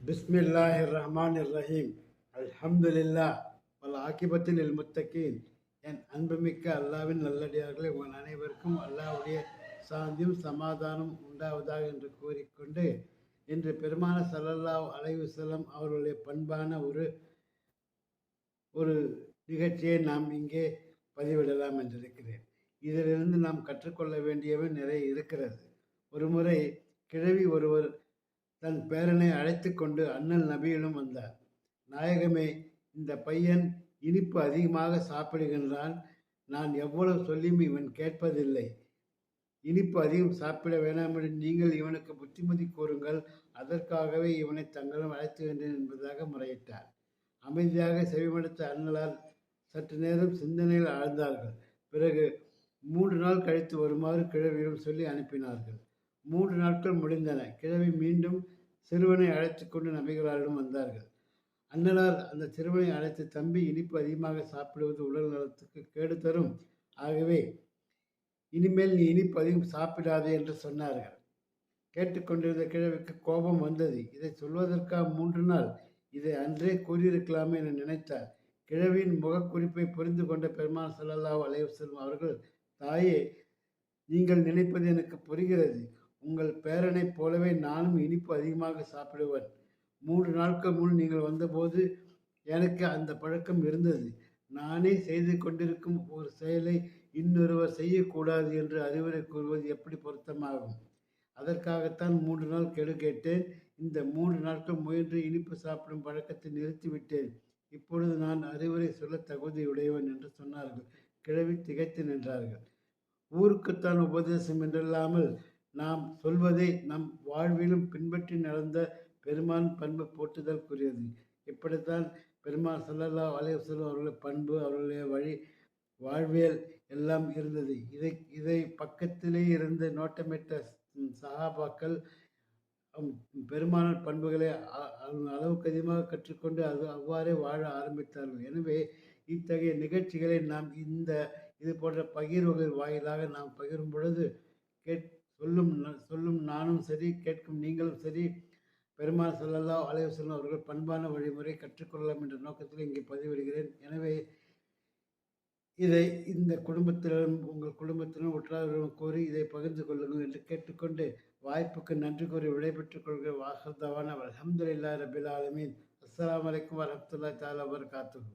பிஸ்மில்லாஹி ரஹ்மான் ரஹீம் அல்ஹம்துலில்லா வல் ஆக்கிபத்தின் இல் முத்தகீன். என் அன்புமிக்க அல்லாவின் நல்லடியார்களே உங்கள் அனைவருக்கும் அல்லாவுடைய சாந்தியும் சமாதானம் உண்டாவதாக என்று கூறிக்கொண்டு இன்று பெருமான சல்லல்லாஹ் அலைவு வஸல்லம் அவர்களுடைய பண்பான ஒரு ஒரு நிகழ்ச்சியை நாம் இங்கே பதிவிடலாம் என்றிருக்கிறேன். இதிலிருந்து நாம் கற்றுக்கொள்ள வேண்டியவை நிறைய இருக்கிறது. ஒரு முறை கிழவி ஒருவர் தன் பேரனை அழைத்து கொண்டு அண்ணன் நபியிடம் வந்தார். நாயகமே இந்த பையன் இனிப்பு அதிகமாக சாப்பிடுகின்றான். நான் எவ்வளவு சொல்லியும் இவன் கேட்பதில்லை. இனிப்பு அதிகம் சாப்பிட வேண்டாம் என்று நீங்கள் இவனுக்கு புத்திமதி கூறுங்கள். அதற்காகவே இவனை தங்களும் அழைத்துகின்றேன் என்பதாக முறையிட்டார். அமைதியாக செவிமடுத்த அண்ணலால் சற்று நேரம் சிந்தனையில் ஆழ்ந்தார்கள். பிறகு மூன்று நாள் கழித்து வருமாறு கிழவியிடம் சொல்லி அனுப்பினார்கள். மூன்று நாட்கள் முடிந்தன. கிழவி மீண்டும் சிறுவனை அழைத்து கொண்டு நபிகளாரிடம் வந்தார்கள். அண்ணலார் அந்த சிறுவனை அழைத்து தம்பி இனிப்பு அதிகமாக சாப்பிடுவது உடல் நலத்துக்கு கேடு தரும். ஆகவே இனிமேல் நீ இனிப்பு அதிகம் சாப்பிடாதே என்று சொன்னார்கள். கேட்டுக்கொண்டிருந்த கிழவிக்கு கோபம் வந்தது. இதை சொல்வதற்காக மூன்று நாள்? இதை அன்றே கூறியிருக்கலாமே என நினைத்தார். கிழவியின் முகக்குறிப்பை புரிந்து கொண்ட பெருமான் ஸல்லல்லாஹு அலைஹி அவர்கள் தாயே நீங்கள் நினைப்பது எனக்கு புரிகிறது. உங்கள் பேரனைப் போலவே நானும் இனிப்பு அதிகமாக சாப்பிடுவேன். மூன்று நாட்கள் முன் நீங்கள் வந்தபோது எனக்கு அந்த பழக்கம் இருந்தது. நானே செய்து கொண்டிருக்கும் ஒரு செயலை இன்னொருவர் செய்யக்கூடாது என்று அறிவுரை கூறுவது எப்படி பொருத்தமாகும்? அதற்காகத்தான் மூன்று நாள் கெடு கேட்டேன். இந்த மூன்று நாட்கள் முயன்று இனிப்பு சாப்பிடும் பழக்கத்தை நிறுத்திவிட்டேன். இப்பொழுது நான் அறிவுரை சொல்ல தகுதியுடையவன் என்று சொன்னார்கள். கிழவி திகைத்து நின்றார்கள். ஊருக்குத்தான் உபதேசம் என்றில்லாமல் நாம் சொல்வதை நம் வாழ்விலும் பின்பற்றி நடந்த பெருமான் பண்பு போற்றுதற்குரியது இப்படித்தான் பெருமான் சல்லல்லா அலைஹி அவர்களுடைய பண்பு அவர்களுடைய வழி வாழ்வியல் எல்லாம் இருந்தது. இதை இதை பக்கத்திலே இருந்து நோட்டமிட்ட சஹாபாக்கள் பெருமான பண்புகளை அ- அளவுக்கு அதிகமாக கற்றுக்கொண்டு அது அவ்வாறே வாழ ஆரம்பித்தார்கள். எனவே இத்தகைய நிகழ்ச்சிகளை நாம் இந்த இது போன்ற பகிர்வுகள் வாயிலாக நாம் பகிரும் பொழுது கேட் சொல்லும் ந- சொல்லும் நானும் சரி கேட்கும் நீங்களும் சரி பெருமாள் ஸல்லல்லாஹு அலைவசல்லம் அவர்கள் பண்பான வழிமுறை கற்றுக்கொள்ளலாம் என்ற நோக்கத்தில் இங்கே பதிவிடுகிறேன். எனவே இதை இந்த குடும்பத்தினரும் உங்கள் குடும்பத்தினரும் உற்றாரிடம் கூறி இதை பகிர்ந்து கொள்ளுங்கள் என்று கேட்டுக்கொண்டு வாய்ப்புக்கு நன்றி கூறி விடைபெற்றுக் கொள்கிற வாகர்தவான அல்ஹம்துலில்லாஹி ரபில் ஆலமீன். அஸ்லாம் வலைக்கம் வரமத்துல்லா தஆலா வபரகாத்துஹு.